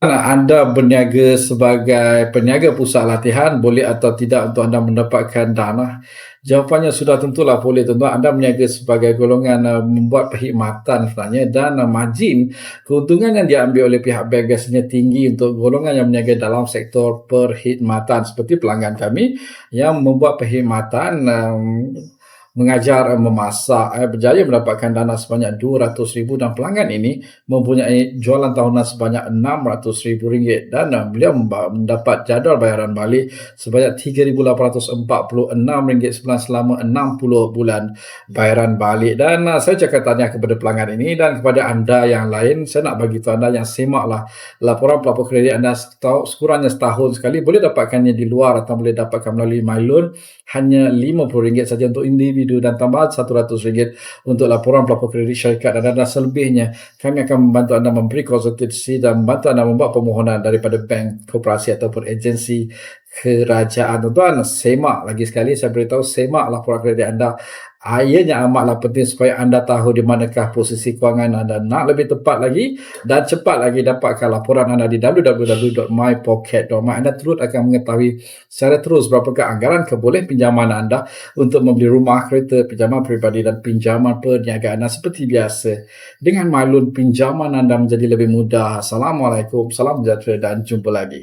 anda berniaga sebagai peniaga pusat latihan boleh atau tidak untuk anda mendapatkan dana? Jawapannya sudah tentulah boleh tuan anda berniaga sebagai golongan uh, membuat perkhidmatan sebenarnya dan uh, margin keuntungan yang diambil oleh pihak bank biasanya tinggi untuk golongan yang berniaga dalam sektor perkhidmatan seperti pelanggan kami yang membuat perkhidmatan um, mengajar memasak eh, berjaya mendapatkan dana sebanyak RM200,000 dan pelanggan ini mempunyai jualan tahunan sebanyak RM600,000 dan uh, beliau mendapat jadual bayaran balik sebanyak RM3,846 sebulan selama 60 bulan bayaran balik dan uh, saya cakap tanya kepada pelanggan ini dan kepada anda yang lain saya nak bagi tahu anda yang semaklah laporan pelapor kredit anda sekurangnya setahun sekali boleh dapatkannya di luar atau boleh dapatkan melalui MyLoan hanya RM50 saja untuk individu individu dan tambahan RM100 untuk laporan pelapor kredit syarikat dan dana selebihnya kami akan membantu anda memberi konsultasi dan membantu anda membuat permohonan daripada bank, koperasi ataupun agensi kerajaan. Tuan-tuan, semak lagi sekali saya beritahu semak laporan kredit anda Ianya amatlah penting supaya anda tahu di manakah posisi kewangan anda. Nak lebih tepat lagi dan cepat lagi dapatkan laporan anda di www.mypocket.my. Anda terus akan mengetahui secara terus berapakah anggaran keboleh pinjaman anda untuk membeli rumah, kereta, pinjaman peribadi dan pinjaman perniagaan anda seperti biasa. Dengan MyLoan, pinjaman anda menjadi lebih mudah. Assalamualaikum, salam sejahtera dan jumpa lagi.